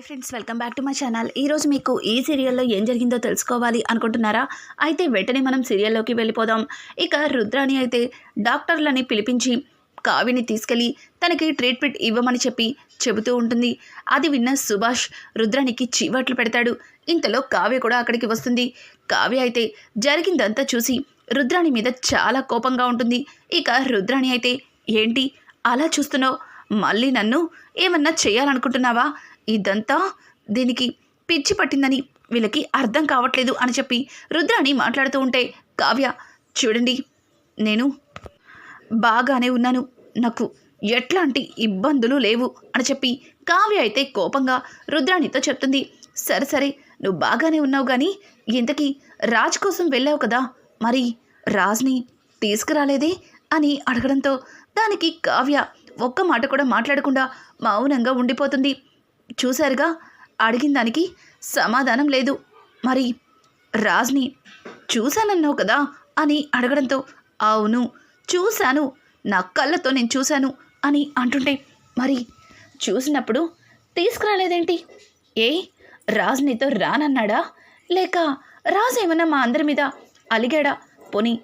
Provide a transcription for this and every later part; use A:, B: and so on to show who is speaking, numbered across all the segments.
A: Hi friends welcome back to my channel. ఈరోజు మీకు ఈ సీరియల్లో ఏం జరిగిందో తెలుసుకోవాలి అనుకుంటున్నారా? అయితే వెంటనే మనం సీరియల్లోకి వెళ్ళిపోదాం. ఇక రుద్రాణి అయితే డాక్టర్లని పిలిపించి కావిని తీసుకెళ్ళి తనకి ట్రీట్మెంట్ ఇవ్వమని చెప్పి చెబుతూ ఉంటుంది. అది విన్న సుభాష్ రుద్రానికి చీవట్లు పెడతాడు. ఇంతలో కావ్య కూడా అక్కడికి వస్తుంది. కావ్య అయితే జరిగిందంతా చూసి రుద్రాణి మీద చాలా కోపంగా ఉంటుంది. ఇక రుద్రాణి అయితే ఏంటి? అలా చూస్తున్నావు? మళ్ళీ నన్ను ఏమన్నా చేయాలనుకుంటున్నావా? ఇదంతా దీనికి పిచ్చి పట్టిందని వీళ్ళకి అర్థం కావట్లేదు అని చెప్పి రుద్రాణి మాట్లాడుతూ ఉంటే కావ్య చూడండి నేను బాగానే ఉన్నాను. నాకు ఎట్లాంటి ఇబ్బందులు లేవు అని చెప్పి కావ్య అయితే కోపంగా రుద్రాణితో చెప్తుంది సరే సరే నువ్వు బాగానే ఉన్నావు కానీ ఇంతకీ రాజ్ కోసం వెళ్ళావు కదా మరి రాజ్ని తీసుకురాలేదే? అని అడగడంతో దానికి కావ్య ఒక్క మాట కూడా మాట్లాడకుండా మౌనంగా ఉండిపోతుంది. చూశారుగా? అడిగిన దానికి సమాధానం లేదు. మరి రాజ్ని చూశానన్నావు కదా? అని అడగడంతో అవును చూశాను. నా కళ్ళతో నేను చూశాను అని అంటుంటే మరి చూసినప్పుడు తీసుకురాలేదేంటి? ఏ రాజ్నితో రానన్నాడా? లేక రాజ్ ఏమన్నా మా అందరి మీద అలిగాడా? పోనీ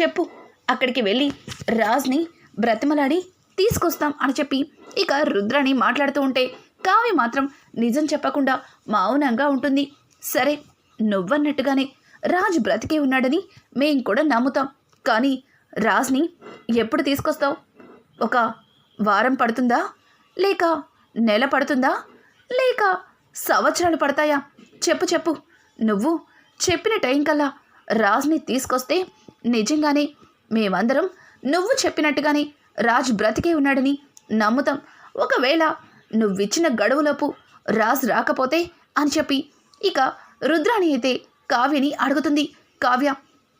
A: చెప్పు. అక్కడికి వెళ్ళి రాజ్ని బ్రతిమలాడి తీసుకొస్తాం అని చెప్పి ఇక రుద్రాణి మాట్లాడుతూ ఉంటే కావ్య మాత్రం నిజం చెప్పకుండా మౌనంగా ఉంటుంది. సరే నువ్వన్నట్టుగానే రాజ్ బ్రతికే ఉన్నాడని మేం కూడా నమ్ముతాం. కానీ రాజ్ని ఎప్పుడు తీసుకొస్తావు? ఒక వారం పడుతుందా? లేక నెల పడుతుందా? లేక సంవత్సరాలు పడతాయా? చెప్పు చెప్పు. నువ్వు చెప్పిన టైం కల్లా రాజ్ని తీసుకొస్తే నిజంగానే మేమందరం నువ్వు చెప్పినట్టుగానే రాజ్ బ్రతికే ఉన్నాడని నమ్ముతాం. ఒకవేళ నువ్విచ్చిన గడువులోపు రాజు రాకపోతే అని చెప్పి ఇక రుద్రాణి అయితే కావ్యని అడుగుతుంది. కావ్య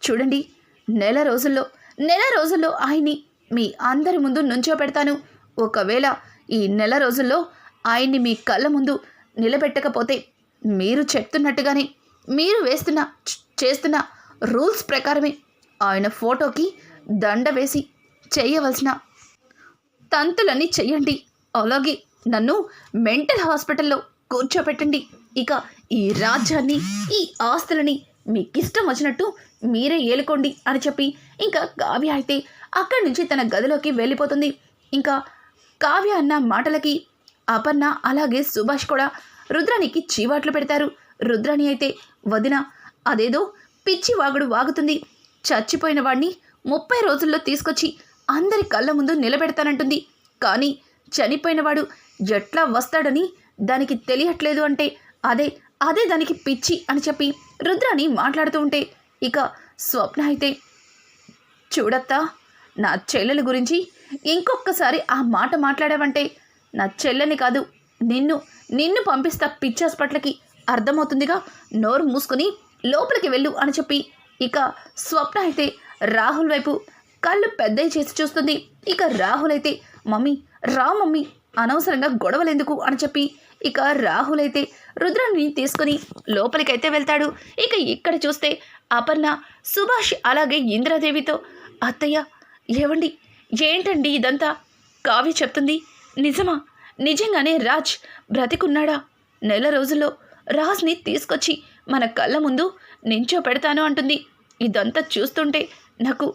A: చూడండి నెల రోజుల్లో నెల రోజుల్లో ఆయన్ని మీ అందరి ముందు నుంచో పెడతాను. ఒకవేళ ఈ నెల రోజుల్లో ఆయన్ని మీ కళ్ళ ముందు నిలబెట్టకపోతే మీరు చెప్తున్నట్టుగానే మీరు వేస్తున్న చేస్తున్న రూల్స్ ప్రకారమే ఆయన ఫోటోకి దండ వేసి చేయవలసిన తంతులన్నీ చెయ్యండి. అలాగే నన్ను మెంటల్ హాస్పిటల్లో కూర్చోపెట్టండి. ఇక ఈ రాజ్యాన్ని ఈ ఆస్తులని మీకు ఇష్టం వచ్చినట్టు మీరే ఏలుకోండి అని చెప్పి ఇంకా కావ్య అయితే అక్కడి నుంచి తన గదిలోకి వెళ్ళిపోతుంది. ఇంకా కావ్య అన్న మాటలకి అపర్ణ అలాగే సుభాష్ కూడా రుద్రానికి చీవాట్లు పెడతారు. రుద్రాణి అయితే వదిన అదేదో పిచ్చి వాగుడు వాగుతుంది. చచ్చిపోయిన వాడిని ముప్పై రోజుల్లో తీసుకొచ్చి అందరి కళ్ళ ముందు నిలబెడతానంటుంది. కానీ చనిపోయినవాడు ఎట్లా వస్తాడని దానికి తెలియట్లేదు అంటే అదే అదే దానికి పిచ్చి అని చెప్పి రుద్రాని మాట్లాడుతూ ఉంటే ఇక స్వప్న అయితే చూడత్తా నా చెల్లెల గురించి ఇంకొకసారి ఆ మాట మాట్లాడావంటే నా చెల్లెని కాదు నిన్ను నిన్ను పంపిస్తా పిచ్చి హాస్పిటల్కి అర్థమవుతుందిగా నోరు మూసుకొని లోపలికి వెళ్ళు అని చెప్పి ఇక స్వప్న అయితే రాహుల్ వైపు కళ్ళు పెద్దవి చేసి చూస్తుంది. ఇక రాహుల్ అయితే మమ్మీ రా మమ్మీ అనవసరంగా గొడవలెందుకు అని చెప్పి ఇక రాహుల్ అయితే రుద్రాన్ని తీసుకుని లోపలికైతే వెళ్తాడు. ఇక ఇక్కడ చూస్తే అపర్ణ సుభాష్ అలాగే ఇంద్రాదేవితో అత్తయ్య ఏవండి ఏంటండి ఇదంతా? కావ్య చెప్తుంది నిజమా? నిజంగానే రాజ్ బ్రతికున్నాడా? నెల రోజుల్లో రాజ్ని తీసుకొచ్చి మన కళ్ళ ముందు నించో పెడతాను అంటుంది. ఇదంతా చూస్తుంటే నాకు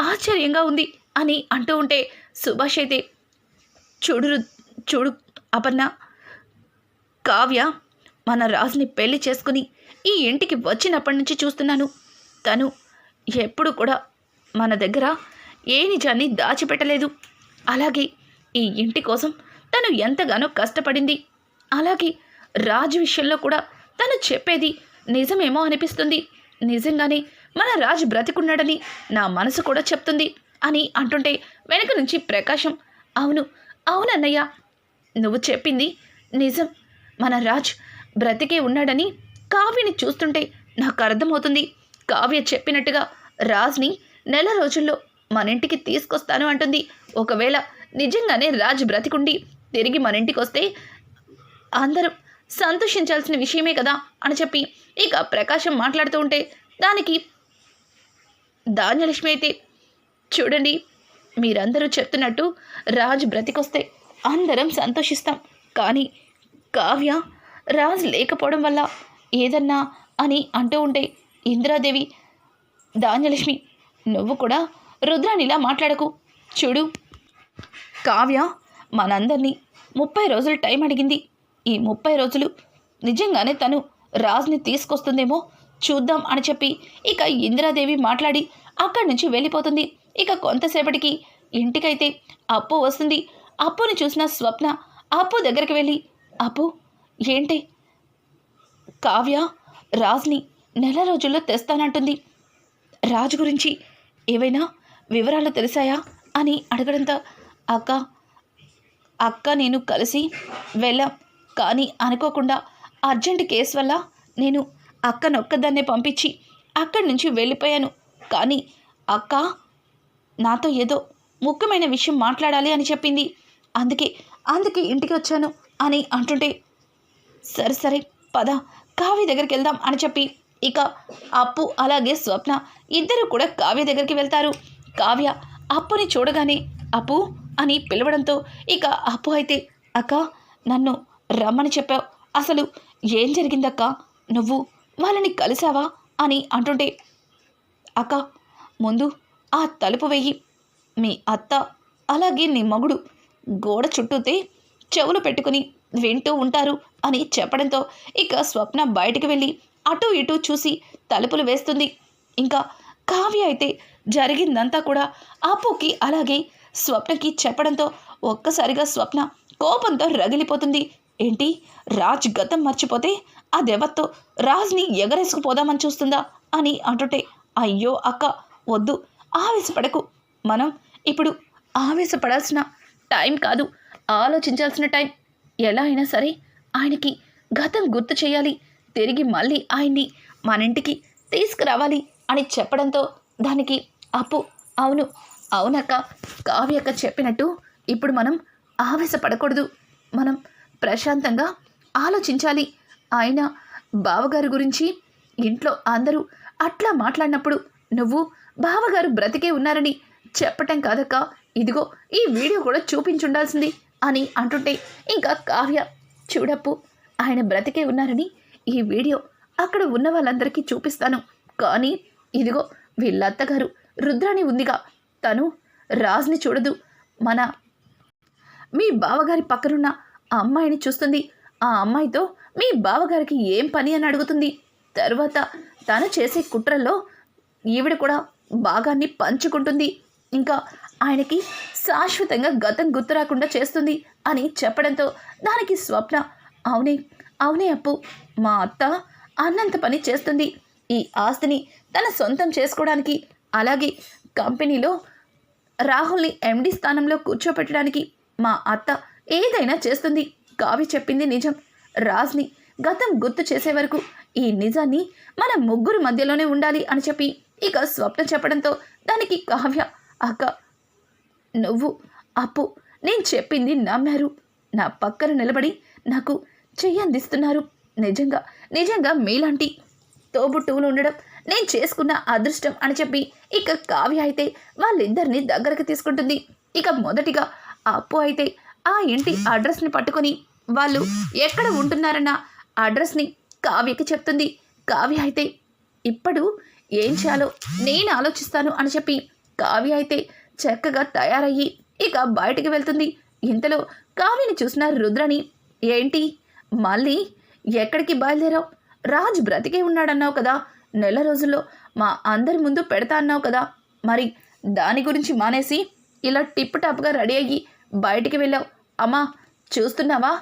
A: ఆశ్చర్యంగా ఉంది అని అంటూ ఉంటే సుభాష్ అయితే చూడు చూడు అపర్ణ. కావ్య మన రాజుని పెళ్ళి చేసుకుని ఈ ఇంటికి వచ్చినప్పటి నుంచి చూస్తున్నాను. తను ఎప్పుడు కూడా మన దగ్గర ఏ నిజాన్ని దాచిపెట్టలేదు. అలాగే ఈ ఇంటి కోసం తను ఎంతగానో కష్టపడింది. అలాగే రాజు విషయంలో కూడా తను చెప్పేది నిజమేమో అనిపిస్తుంది. నిజంగానే మన రాజు బ్రతికున్నాడని నా మనసు కూడా చెప్తుంది అని అంటుంటే వెనక నుంచి ప్రకాశం అవును అవునన్నయ్య నువ్వు చెప్పింది నిజం. మన రాజ్ బ్రతికే ఉన్నాడని కావ్యని చూస్తుంటే నాకు అర్థమవుతుంది. కావ్య చెప్పినట్టుగా రాజ్ని నెల రోజుల్లో మన ఇంటికి తీసుకొస్తాను అంటుంది. ఒకవేళ నిజంగానే రాజ్ బ్రతికుండి తిరిగి మన ఇంటికి వస్తే అందరం సంతోషించాల్సిన విషయమే కదా అని చెప్పి ఇక ప్రకాశం మాట్లాడుతూ ఉంటే దానికి ధాన్యలక్ష్మి అయితే చూడండి మీరందరూ చెప్తున్నట్టు రాజు బ్రతికొస్తే అందరం సంతోషిస్తాం. కానీ కావ్య రాజ్ లేకపోవడం వల్ల ఏదన్నా అని అంటూ ఉంటే ఇందిరాదేవి ధాన్యలక్ష్మి నువ్వు కూడా రుద్రానిలా మాట్లాడకు. చూడు. కావ్య మనందరినీ ముప్పై రోజులు టైం అడిగింది. ఈ ముప్పై రోజులు నిజంగానే తను రాజ్ని తీసుకొస్తుందేమో చూద్దాం అని చెప్పి ఇక ఇందిరాదేవి మాట్లాడి అక్కడి నుంచి వెళ్ళిపోతుంది. ఇక కొంతసేపటికి ఇంటికైతే అప్పు వస్తుంది. అప్పుని చూసిన స్వప్న అప్పు దగ్గరికి వెళ్ళి అప్పు ఏంటి? కావ్య రాజ్ని నెల రోజుల్లో తెస్తానంటుంది. రాజు గురించి ఏవైనా వివరాలు తెలిసాయా? అని అడగడంతో అక్క అక్క నేను కలిసి వెళ్ళాం కానీ అనుకోకుండా అర్జెంట్ కేసు వల్ల నేను అక్కనొక్కదాన్నే పంపించి అక్కడి నుంచి వెళ్ళిపోయాను. కానీ అక్క నాతో ఏదో ముఖ్యమైన విషయం మాట్లాడాలి అని చెప్పింది. అందుకే అందుకే ఇంటికి వచ్చాను అని అంటుంటే సరే సరే పద కావ్య దగ్గరికి వెళ్దాం అని చెప్పి. ఇక అప్పు అలాగే స్వప్న ఇద్దరు కూడా కావ్య దగ్గరికి వెళ్తారు. కావ్య అప్పుని చూడగానే అప్పు అని పిలవడంతో ఇక అప్పు అయితే అక్క నన్ను రమ్మని చెప్పావు. అసలు ఏం జరిగిందక్క? నువ్వు వాళ్ళని కలిసావా? అని అంటుంటే అక్క ముందు ఆ తలుపు వెయ్యి మీ అత్త అలాగే నీ మగుడు గోడ చుట్టూతే చెవులు పెట్టుకుని వింటూ ఉంటారు అని చెప్పడంతో ఇక స్వప్న బయటికి వెళ్ళి అటు ఇటు చూసి తలుపులు వేస్తుంది. ఇంకా కావ్య అయితే జరిగిందంతా కూడా అప్పుకి అలాగే స్వప్నకి చెప్పడంతో ఒక్కసారిగా స్వప్న కోపంతో రగిలిపోతుంది. ఏంటి? రాజ్ గతం మర్చిపోతే ఆ దెవత్తో రాజ్ని ఎగరేసుకుపోదామని చూస్తుందా? అని అంటుంటే అయ్యో అక్క వద్దు. ఆవేశపడకు. మనం ఇప్పుడు ఆవేశపడాల్సిన టైం కాదు. ఆలోచించాల్సిన టైం. ఎలా అయినా సరే ఆయనకి గతం గుర్తు చేయాలి. తిరిగి మళ్ళీ ఆయన్ని మన ఇంటికి తీసుకురావాలి అని చెప్పడంతో దానికి అప్పు అవును అవునక్క. కావ్యక్క చెప్పినట్టు ఇప్పుడు మనం ఆవేశపడకూడదు. మనం ప్రశాంతంగా ఆలోచించాలి. ఆయన బావగారి గురించి ఇంట్లో అందరూ అట్లా మాట్లాడినప్పుడు నువ్వు బావగారు బ్రతికే ఉన్నారని చెప్పటం కాదక్క. ఇదిగో ఈ వీడియో కూడా చూపించుండాల్సింది అని అంటుంటే ఇంకా కావ్య చూడప్పు ఆయన బ్రతికే ఉన్నారని ఈ వీడియో అక్కడ ఉన్న వాళ్ళందరికీ చూపిస్తాను. కానీ ఇదిగో వీళ్ళత్తగారు రుద్రాణి ఉందిగా. తను రాజ్ని చూడదు. మన మీ బావగారి పక్కనున్న ఆ అమ్మాయిని చూస్తుంది. ఆ అమ్మాయితో మీ బావగారికి ఏం పని అని అడుగుతుంది. తర్వాత తను చేసే కుట్రల్లో ఈవిడ కూడా భాగాన్ని పంచుకుంటుంది. ఇంకా ఆయనకి శాశ్వతంగా గతం గుర్తు రాకుండా చేస్తుంది అని చెప్పడంతో దానికి స్వప్న అవునే అవునే అప్పు మా అత్త అన్నంత పని చేస్తుంది. ఈ ఆస్తిని తన సొంతం చేసుకోవడానికి అలాగే కంపెనీలో రాహుల్ని ఎండి స్థానంలో కూర్చోపెట్టడానికి మా అత్త ఏదైనా చేస్తుంది. కావి చెప్పింది నిజం. రాజ్ని గతం గుర్తు చేసే వరకు ఈ నిజాన్ని మన ముగ్గురు మధ్యలోనే ఉండాలి అని చెప్పి ఇక స్వప్న చెప్పడంతో దానికి కావ్య అక్క నువ్వు అప్పు నేను చెప్పింది నమ్మారు. నా పక్కన నిలబడి నాకు చెయ్యందిస్తున్నారు నిజంగా నిజంగా మీలాంటి తోబుట్టువులు ఉండడం నేను చేసుకున్న అదృష్టం అని చెప్పి ఇక కావ్య అయితే వాళ్ళిద్దరిని దగ్గరకు తీసుకుంటుంది. ఇక మొదటిగా అప్పు అయితే ఆ ఇంటి అడ్రస్ని పట్టుకొని వాళ్ళు ఎక్కడ ఉంటున్నారన్న అడ్రస్ని కావ్యకి చెప్తుంది. కావ్య అయితే ఇప్పుడు ఏం చేయాలో నేను ఆలోచిస్తాను అని చెప్పి కావ్య అయితే చక్కగా తయారయ్యి ఇక బయటికి వెళ్తుంది. ఇంతలో కావ్యని చూసిన రుద్రని ఏంటి? మళ్ళీ ఎక్కడికి బయలుదేరావు? రాజ్ బ్రతికే ఉన్నాడన్నావు కదా. నెల రోజుల్లో మా అందరి ముందు పెడతా అన్నావు కదా. మరి దాని గురించి మానేసి ఇలా టిప్ టాప్గా రెడీ అయ్యి బయటికి వెళ్ళావు. అమ్మా చూస్తున్నావా?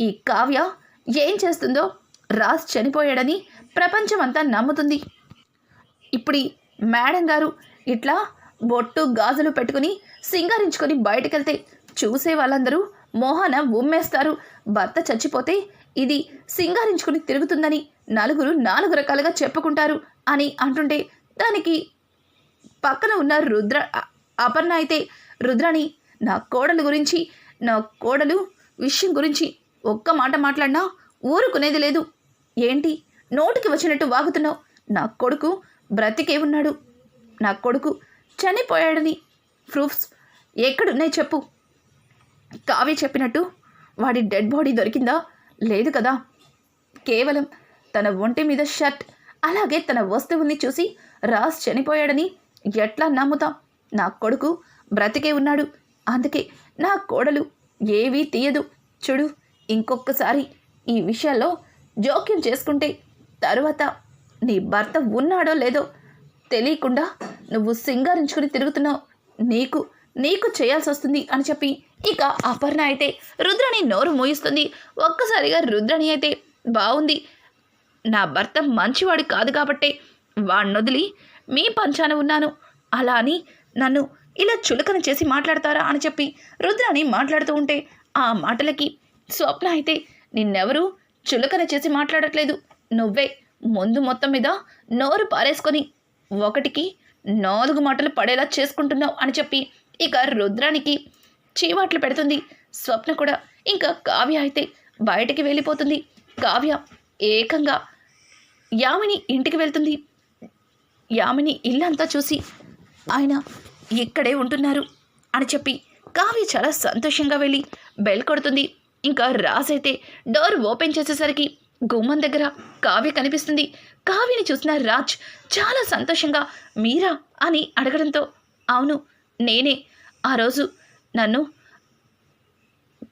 A: ఈ కావ్య ఏం చేస్తుందో? రాజ్ చనిపోయాడని ప్రపంచమంతా నమ్ముతుంది. ఇప్పుడు మేడం గారు ఇట్లా బొట్టు గాజులు పెట్టుకుని సింగారించుకొని బయటకెళ్తే చూసే వాళ్ళందరూ మోహన ఉమ్మేస్తారు. భర్త చచ్చిపోతే ఇది సింగారించుకుని తిరుగుతుందని నలుగురు నాలుగు రకాలుగా చెప్పుకుంటారు అని అంటుంటే దానికి పక్కన ఉన్న రుద్ర అపర్ణ అయితే రుద్రని నా కోడలు గురించి నా కోడలు విషయం గురించి ఒక్క మాట మాట్లాడినా ఊరుకునేది లేదు. ఏంటి? నోటికి వచ్చినట్టు వాగుతున్నావు. నా కొడుకు బ్రతికే ఉన్నాడు నా కొడుకు చనిపోయాడని ప్రూఫ్స్ ఎక్కడున్నాయి చెప్పు. కావ్య చెప్పినట్టు వాడి డెడ్ బాడీ దొరికిందా? లేదు కదా. కేవలం తన ఒంటి మీద షర్ట్ అలాగే తన వస్తువుల్ని చూసి రాజ్ చనిపోయాడని ఎట్లా నమ్ముతాం? నా కొడుకు బ్రతికే ఉన్నాడు. అందుకే నా కోడలు ఏవీ తీయదు. చూడు ఇంకొకసారి ఈ విషయాల్లో జోక్యం చేసుకుంటే తరువాత నీ భర్త ఉన్నాడో లేదో తెలియకుండా నువ్వు సింగారించుకుని తిరుగుతున్నావు. నీకు నీకు చేయాల్సి వస్తుంది అని చెప్పి ఇక అపర్ణ అయితే రుద్రని నోరు మూయిస్తుంది. ఒక్కసారిగా రుద్రని అయితే బాగుంది నా భర్త మంచివాడు కాదు కాబట్టే వాడిని వదిలి మీ పంచాన ఉన్నాను. అలా అని నన్ను ఇలా చులకన చేసి మాట్లాడతారా అని చెప్పి రుద్రాని మాట్లాడుతూ ఉంటే ఆ మాటలకి స్వప్న అయితే నిన్నెవరూ చులకన చేసి మాట్లాడట్లేదు. నువ్వే ముందు మొత్తం మీద నోరు పారేసుకొని ఒకటికి నాలుగు మాటలు పడేలా చేసుకుంటున్నావు అని చెప్పి ఇక రుద్రానికి చీవాట్లు పెడుతుంది. స్వప్న కూడా ఇంకా కావ్య అయితే బయటికి వెళ్ళిపోతుంది. కావ్య ఏకంగా యామిని ఇంటికి వెళ్తుంది. యామిని ఇల్లంతా చూసి ఆయన ఇక్కడే ఉంటున్నారు అని చెప్పి కావ్య చాలా సంతోషంగా వెళ్ళి బెల్ కొడుతుంది. ఇంకా రాజైతే డోర్ ఓపెన్ చేసేసరికి గుమ్మం దగ్గర కావ్య కనిపిస్తుంది. కావ్యని చూసిన రాజ్ చాలా సంతోషంగా మీరా? అని అడగడంతో అవును నేనే. ఆ రోజు నన్ను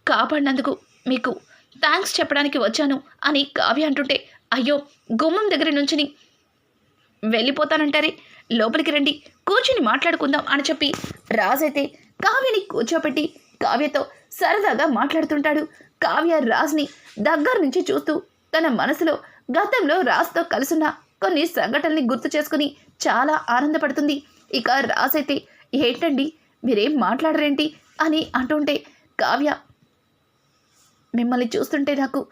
A: కాపాడినందుకు మీకు థ్యాంక్స్ చెప్పడానికి వచ్చాను అని కావ్య అంటుంటే అయ్యో గుమ్మం దగ్గర నుంచుని వెళ్ళిపోతానంటారే? లోపలికి రండి కూర్చుని మాట్లాడుకుందాం అని చెప్పి రాజైతే కావ్యని కూర్చోపెట్టి కావ్యతో సరదాగా మాట్లాడుతుంటాడు. కావ్య రాజ్ని దగ్గర నుంచి చూస్తూ తన మనసులో గతంలో రాజ్తో కలుసున్న కొన్ని సంఘటనల్ని గుర్తు చేసుకుని చాలా ఆనందపడుతుంది. ఇక రాజైతే ఏంటండి? మీరేం మాట్లాడరేంటి? అని అంటుంటే కావ్య మిమ్మల్ని చూస్తుంటే నాకు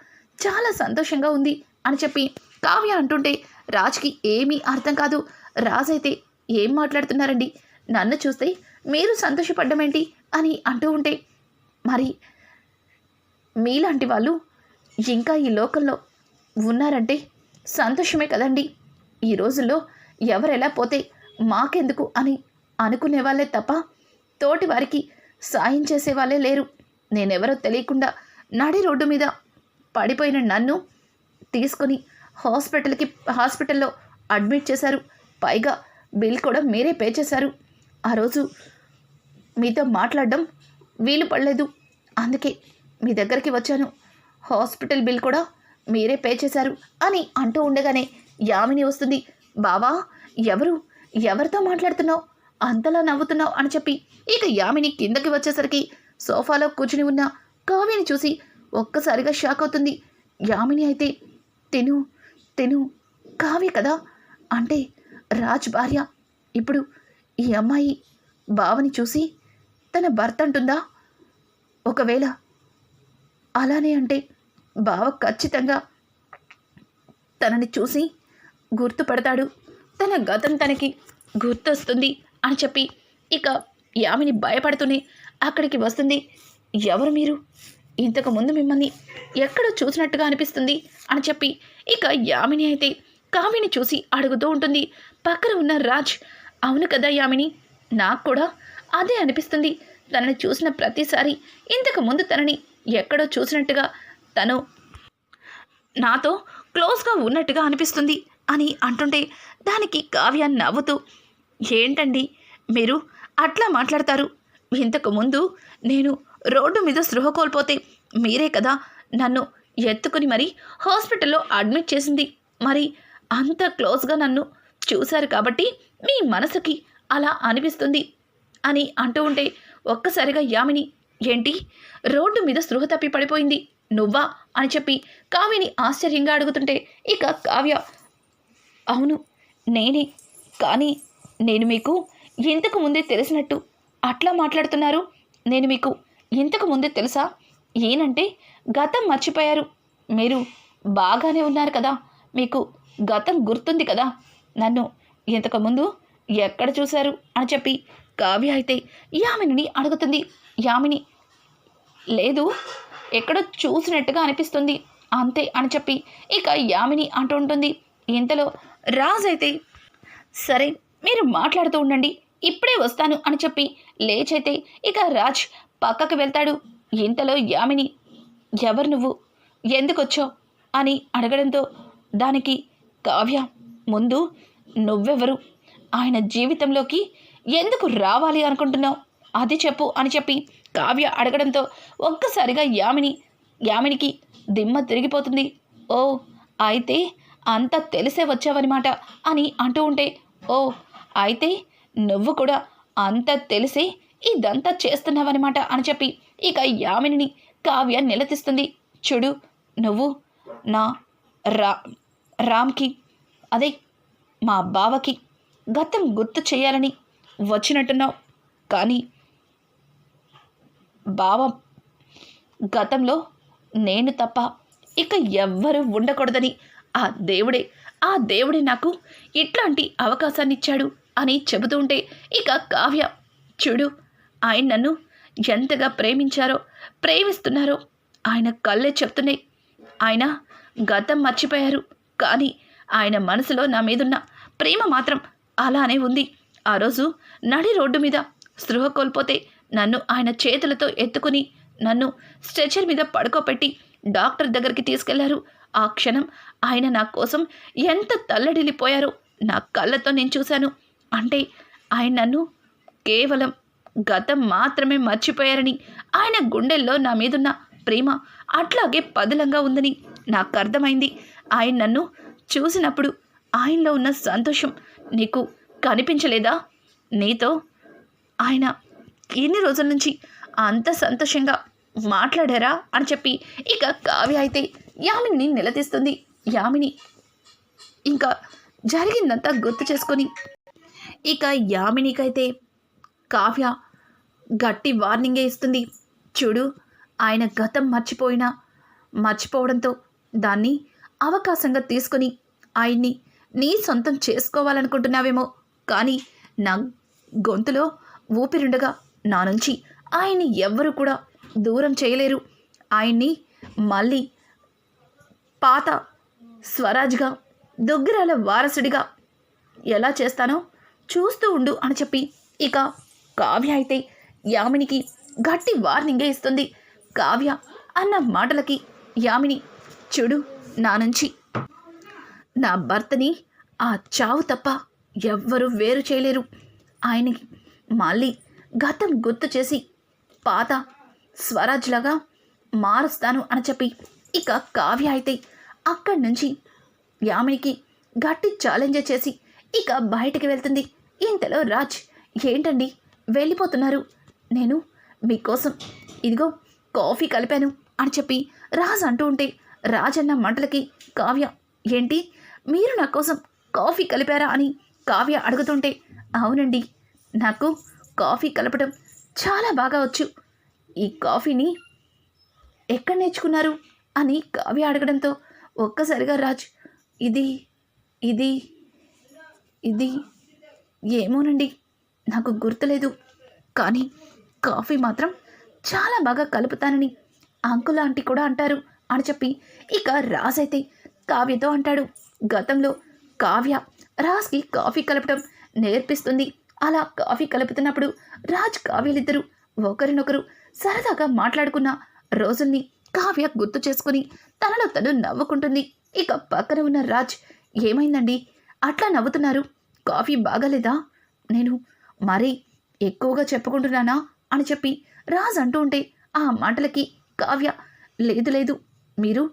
A: చాలా సంతోషంగా ఉంది అని చెప్పి కావ్య అంటుంటే రాజ్కి ఏమీ అర్థం కాదు. రాజ్ అయితే ఏం మాట్లాడుతున్నారండి? నన్ను చూస్తే మీరు సంతోషపడ్డమేంటి? అని అంటూ ఉంటే మరి మీలాంటి వాళ్ళు ఇంకా ఈ లోకంలో ఉన్నారంటే సంతోషమే కదండి. ఈ రోజుల్లో ఎవరెలా పోతే మాకెందుకు అని అనుకునే వాళ్ళే తప్ప తోటి వారికి సాయం చేసే వాళ్ళే లేరు. నేనెవరో తెలియకుండా నడి రోడ్డు మీద పడిపోయిన నన్ను తీసుకొని హాస్పిటల్కి హాస్పిటల్లో అడ్మిట్ చేశారు. పైగా బిల్ కూడా మీరే పే చేశారు. ఆ రోజు మీతో మాట్లాడడం వీలు పడలేదు. అందుకే మీ దగ్గరికి వచ్చాను. హాస్పిటల్ బిల్ కూడా మీరే పే చేశారు అని అంటూ ఉండగానే యామిని వస్తుంది. బావా ఎవరు? ఎవరితో మాట్లాడుతున్నావు? అంతలా నవ్వుతున్నావు? అని చెప్పి ఇక యామిని కిందకి వచ్చేసరికి సోఫాలో కూర్చుని ఉన్న కావ్యని చూసి ఒక్కసారిగా షాక్ అవుతుంది. యామిని అయితే తిను తిను కావ్య కదా! అంటే రాజ్ భార్య. ఇప్పుడు ఈ అమ్మాయి బావని చూసి తన భర్త అంటుందా? ఒకవేళ అలానే అంటే బావ ఖచ్చితంగా తనని చూసి గుర్తుపడతాడు. తన గతం తనకి గుర్తొస్తుంది అని చెప్పి ఇక యామిని భయపడుతూనే అక్కడికి వస్తుంది. ఎవరు మీరు? ఇంతకు ముందు మిమ్మల్ని ఎక్కడో చూసినట్టుగా అనిపిస్తుంది అని చెప్పి ఇక యామిని అయితే కామిని చూసి అడుగుతూ ఉంటుంది. పక్కన ఉన్న రాజ్ అవును కదా యామిని నాకు కూడా అదే అనిపిస్తుంది. తనని చూసిన ప్రతిసారి ఇంతకు ముందు తనని ఎక్కడో చూసినట్టుగా తను నాతో క్లోజ్గా ఉన్నట్టుగా అనిపిస్తుంది అని అంటుంటే దానికి కావ్య నవ్వుతూ ఏంటండి మీరు అట్లా మాట్లాడతారు? ఇంతకు ముందు నేను రోడ్డు మీద స్పృహ కోల్పోతే మీరే కదా నన్ను ఎత్తుకుని మరి హాస్పిటల్లో అడ్మిట్ చేసింది. మరి అంత క్లోజ్గా నన్ను చూశారు కాబట్టి మీ మనసుకి అలా అనిపిస్తుంది అని అంటూ ఉంటే ఒక్కసారిగా యామిని ఏంటి? రోడ్డు మీద స్పృహ తప్పి పడిపోయింది. నువ్వా? అని చెప్పి కావ్యని ఆశ్చర్యంగా అడుగుతుంటే ఇక కావ్య అవును నేనే. కానీ నేను మీకు ఇంతకు ముందే తెలిసినట్టు అట్లా మాట్లాడుతున్నారు. నేను మీకు ఇంతకు ముందే తెలుసా? ఏనంటే గతం మర్చిపోయారు. మీరు బాగానే ఉన్నారు కదా? మీకు గతం గుర్తుంది కదా? నన్ను ఇంతకుముందు ఎక్కడ చూశారు? అని చెప్పి కావ్య అయితే యామిని అడుగుతుంది. యామిని లేదు ఎక్కడో చూసినట్టుగా అనిపిస్తుంది. అంతే అని చెప్పి ఇక యామిని అంటూ ఉంటుంది. ఇంతలో రాజ్ అయితే సరే మీరు మాట్లాడుతూ ఉండండి. ఇప్పుడే వస్తాను అని చెప్పి లేచైతే ఇక రాజ్ పక్కకు వెళ్తాడు. ఇంతలో యామిని ఎవరు నువ్వు? ఎందుకొచ్చావు? అని అడగడంతో దానికి కావ్య ముందు నువ్వెవరు? ఆయన జీవితంలోకి ఎందుకు రావాలి అనుకుంటున్నావు? అది చెప్పు అని చెప్పి కావ్య అడగడంతో ఒక్కసారిగా యామిని యామినికి దిమ్మ తిరిగిపోతుంది. ఓ అయితే అంత తెలిసే వచ్చావన్నమాట అని అంటూ ఉంటే ఓ అయితే నువ్వు కూడా అంత తెలిసే ఇదంతా చేస్తున్నావన్నమాట అని చెప్పి ఇక యామినిని కావ్య నిలదీస్తుంది. చూడు నువ్వు నా రా రామ్కి అదే మా బావకి గతం గుర్తు చేయాలని వచ్చినట్టున్నావు. కానీ బావ గతంలో నేను తప్ప ఇక ఎవ్వరూ ఉండకూడదని ఆ దేవుడే ఆ దేవుడే నాకు ఇట్లాంటి అవకాశాన్ని ఇచ్చాడు అని చెబుతూ ఉంటే ఇక కావ్య చూడు ఆయన నన్ను ఎంతగా ప్రేమించారో ప్రేమిస్తున్నారో ఆయన కళ్ళే చెప్తున్నాయి. ఆయన గతం మర్చిపోయారు. కానీ ఆయన మనసులో నా మీదున్న ప్రేమ మాత్రం అలానే ఉంది. ఆ రోజు నడి రోడ్డు మీద స్పృహ కోల్పోతే నన్ను ఆయన చేతులతో ఎత్తుకుని నన్ను స్ట్రెచర్ మీద పడుకోబెట్టి డాక్టర్ దగ్గరికి తీసుకెళ్ళారు. ఆ క్షణం ఆయన నా కోసం ఎంత తల్లడిల్లిపోయారో నా కళ్ళతో నేను చూశాను. అంటే ఆయన నన్ను కేవలం గతం మాత్రమే మర్చిపోయారని ఆయన గుండెల్లో నా మీదున్న ప్రేమ అట్లాగే పదిలంగా ఉందని నాకు అర్థమైంది. ఆయన నన్ను చూసినప్పుడు ఆయనలో ఉన్న సంతోషం నీకు కనిపించలేదా? నీతో? ఆయన ఎన్ని రోజుల నుంచి అంత సంతోషంగా మాట్లాడారా? అని చెప్పి ఇక కావ్య అయితే యామిని నిలదీస్తుంది. యామిని ఇంకా జరిగిందంతా గుర్తు చేసుకొని ఇక యామినికైతే కావ్య గట్టి వార్నింగే ఇస్తుంది. చూడు ఆయన గతం మర్చిపోయినా మర్చిపోవడంతో దాన్ని అవకాశంగా తీసుకొని ఆయన్ని నీ సొంతం చేసుకోవాలనుకుంటున్నావేమో కానీ నా గొంతులో ఊపిరుండగా నా నుంచి ఆయన్ని ఎవ్వరూ కూడా దూరం చేయలేరు. ఆయన్ని మళ్ళీ పాత స్వరాజ్గా దుగ్గిరాల వారసుడిగా ఎలా చేస్తానో చూస్తూ ఉండు అని చెప్పి ఇక కావ్య అయితే యామినికి గట్టి వార్నింగే ఇస్తుంది. కావ్య అన్న మాటలకి యామిని చూడు నా నుంచి నా భర్తని ఆ చావు తప్ప ఎవ్వరూ వేరు చేయలేరు. ఆయనకి మళ్ళీ గతం గుర్తు చేసి పాత స్వరాజ్లాగా మారుస్తాను అని చెప్పి ఇక కావ్య అయితే అక్కడి నుంచి యామినికి గట్టి ఛాలెంజ్ చేసి ఇక బయటికి వెళ్తుంది. ఇంతలో రాజ్ ఏంటండి వెళ్ళిపోతున్నారు? నేను మీకోసం ఇదిగో కాఫీ కలిపాను అని చెప్పి రాజ్ అంటూ ఉంటే రాజన్న అన్న మంటలకి కావ్య ఏంటి? మీరు నా కోసం కాఫీ కలిపారా? అని కావ్య అడుగుతుంటే అవునండి నాకు కాఫీ కలపడం చాలా బాగా వచ్చు. ఈ కాఫీని ఎక్కడ నేర్చుకున్నారు? అని కావ్య అడగడంతో ఒక్కసారిగా రాజ్ ఇది ఇది ఇది ఏమోనండి నాకు గుర్తులేదు. కానీ కాఫీ మాత్రం చాలా బాగా కలుపుతానని అంకుల్ ఆంటీ కూడా అంటారు అని చెప్పి ఇక రాజ్ అయితే కావ్యతో అంటాడు. గతంలో కావ్య రాజ్కి కాఫీ కలపడం నేర్పిస్తుంది. అలా కాఫీ కలుపుతున్నప్పుడు రాజ్ కావ్యలిద్దరూ ఒకరినొకరు సరదాగా మాట్లాడుకున్న రోజుల్ని కావ్య గుర్తు చేసుకుని తనలో తను నవ్వుకుంటుంది. ఇక పక్కన ఉన్న రాజ్ ఏమైందండి? అట్లా నవ్వుతున్నారు? కాఫీ బాగాలేదా? నేను మరీ ఎక్కువగా చెప్పుకుంటున్నానా? అని చెప్పి రాజ్ అంటూ ఉంటే ఆ మాటలకి కావ్య లేదు లేదు మీరు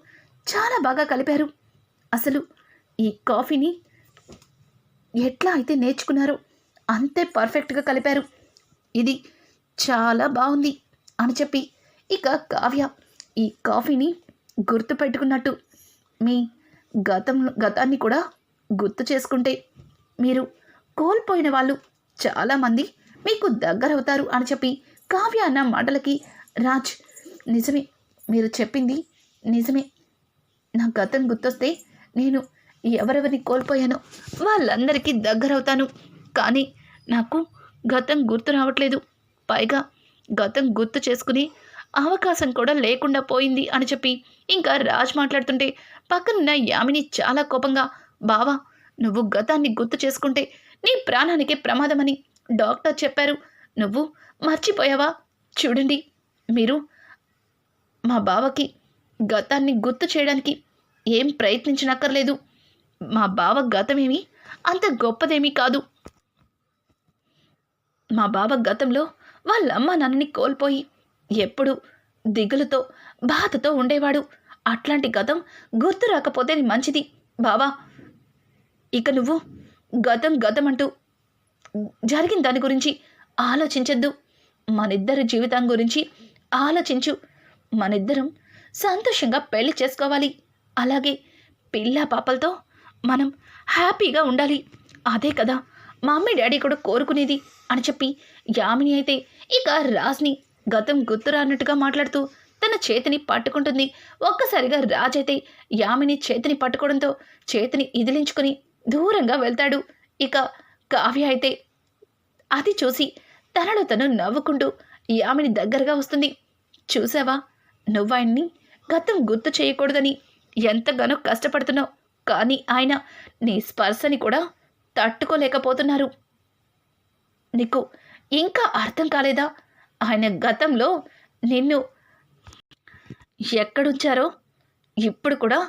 A: చాలా బాగా కలిపారు. అసలు ఈ కాఫీని ఎట్లా అయితే నేర్చుకున్నారో అంతే పర్ఫెక్ట్గా కలిపారు. ఇది చాలా బాగుంది అని చెప్పి ఇక కావ్య ఈ కాఫీని గుర్తు పెట్టుకున్నట్టు మీ గతం గతాన్ని కూడా గుర్తు చేసుకుంటే మీరు కోల్పోయిన వాళ్ళు చాలామంది మీకు దగ్గరవుతారు అని చెప్పి కావ్య అన్న మాటలకి రాజ్ నిజమే మీరు చెప్పింది నిజమే. నా గతం గుర్తొస్తే నేను ఎవరెవరిని కోల్పోయానో వాళ్ళందరికీ దగ్గరవుతాను. కానీ నాకు గతం గుర్తు రావట్లేదు. పైగా గతం గుర్తు చేసుకుని అవకాశం కూడా లేకుండా పోయింది అని చెప్పి ఇంకా రాజ్ మాట్లాడుతుంటే పక్కనున్న యామిని చాలా కోపంగా బావా నువ్వు గతాన్ని గుర్తు చేసుకుంటే నీ ప్రాణానికే ప్రమాదమని డాక్టర్ చెప్పారు. నువ్వు మర్చిపోయావా? చూడండి మీరు మా బావకి గతాన్ని గుర్తు చేయడానికి ఏం ప్రయత్నించనక్కర్లేదు. మా బావ గతమేమి అంత గొప్పదేమీ కాదు. మా బావ గతంలో వాళ్ళమ్మ నన్నని కోల్పోయి ఎప్పుడు దిగులుతో బాధతో ఉండేవాడు. అట్లాంటి గతం గుర్తు రాకపోతే మంచిది. బావా ఇక నువ్వు గతం గతం అంటూ జరిగిన దాని గురించి ఆలోచించద్దు. మనిద్దరి జీవితం గురించి ఆలోచించు. మనిద్దరం సంతోషంగా పెళ్ళి చేసుకోవాలి. అలాగే పిల్ల పాపలతో మనం హ్యాపీగా ఉండాలి. అదే కదా మమ్మీ డాడీ కూడా కోరుకునేది అని చెప్పి యామిని అయితే ఇక రాజ్ని గతం గుర్తురానట్టుగా మాట్లాడుతూ తన చేతిని పట్టుకుంటుంది. ఒక్కసారిగా రాజ్ అయితే యామిని చేతిని పట్టుకోవడంతో చేతిని ఇదిలించుకుని దూరంగా వెళ్తాడు. ఇక కావ్య అయితే అది చూసి తనలో తను నవ్వుకుంటూ యామిని దగ్గరగా వస్తుంది. చూసావా నువ్వాయన్ని గతం గుర్తు చేయకూడదని ఎంతగానో కష్టపడుతున్నావు. కానీ ఆయన నీ స్పర్శని కూడా తట్టుకోలేకపోతున్నారు. నీకు ఇంకా అర్థం కాలేదా? ఆయన గతంలో నిన్ను ఎక్కడుంచారో ఇప్పుడు కూడా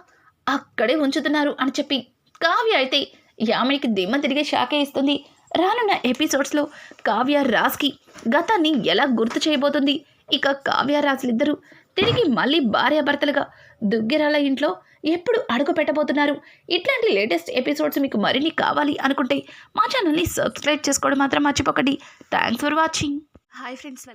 A: అక్కడే ఉంచుతున్నారు అని చెప్పి కావ్య అయితే యామినికి దిమ్మ తిరిగే షాకే ఇస్తుంది. రానున్న ఎపిసోడ్స్లో కావ్య రాజ్కి గతాన్ని ఎలా గుర్తు చేయబోతుంది? ఇక కావ్య రాజులిద్దరూ తిరిగి మళ్ళీ భార్యాభర్తలుగా దుగ్గిరాల ఇంట్లో ఎప్పుడు అడుగు పెట్టబోతున్నారు? ఇట్లాంటి లేటెస్ట్ ఎపిసోడ్స్ మీకు మరిన్ని కావాలి అనుకుంటే మా ఛానల్ని సబ్స్క్రైబ్ చేసుకోవడం మాత్రం మర్చిపోకండి. Thanks for watching. Hi friends welcome